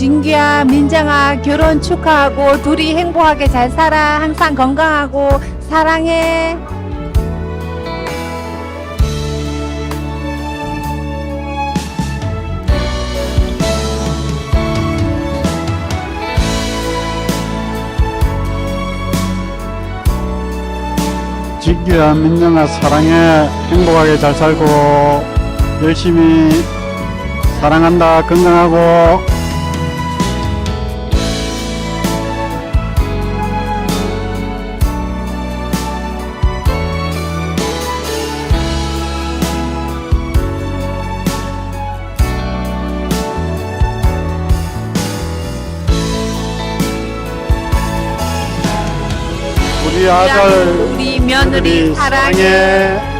진규야, 민정아, 결혼 축하하고 둘이 행복하게 잘 살아. 항상 건강하고 사랑해. 진규야 민정아 사랑해 행복하게 잘 살고 열심히 사랑한다 건강하고 우리 아들 우리 며느리 사랑해. 사랑해